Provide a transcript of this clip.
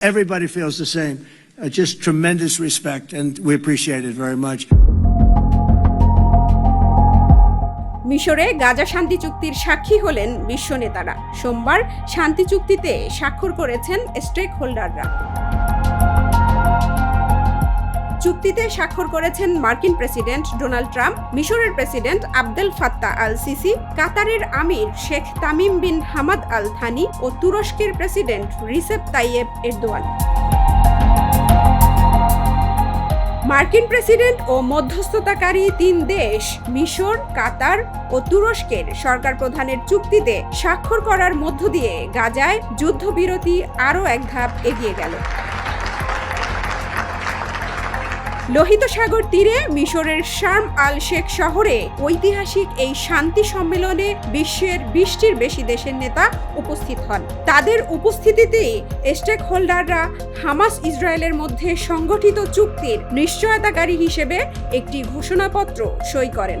Everybody feels the same. Uh, just tremendous respect, and we appreciate it very much. মিশরে গাজা শান্তি চুক্তির সাক্ষী হলেন বিশ্ব নেতারা সোমবার শান্তি চুক্তিতে স্বাক্ষর করেছেন স্টেক হোল্ডাররা চুক্তিতে স্বাক্ষর করেছেন মার্কিন প্রেসিডেন্ট ডোনাল্ড ট্রাম্প, মিশরের president Abdel Fattah al Sisi কাতারের আমির Sheikh Tamim bin Hamad al Thani ও তুরস্কের প্রেসিডেন্ট রিসেপ তাইয়েব এরদোয়ান। মার্কিন প্রেসিডেন্ট ও মধ্যস্থতাকারী তিন দেশ, মিশর, কাতার ও তুরস্কের সরকার প্রধানের চুক্তিতে স্বাক্ষর করার মধ্য দিয়ে গাজায় যুদ্ধবিরতি আরও এক ধাপ এগিয়ে গেল। লোহিত সাগর তীরে মিশরের শার্ম আল শেখ শহরে ঐতিহাসিক এই শান্তি সম্মেলনে বিশ্বের বিশটির বেশি দেশের নেতা উপস্থিত হন। তাদের উপস্থিতিতেই স্টেক হোল্ডাররা হামাস ইসরায়েলের মধ্যে সংগঠিত চুক্তির নিশ্চয়তাকারী হিসেবে একটি ঘোষণাপত্র সই করেন।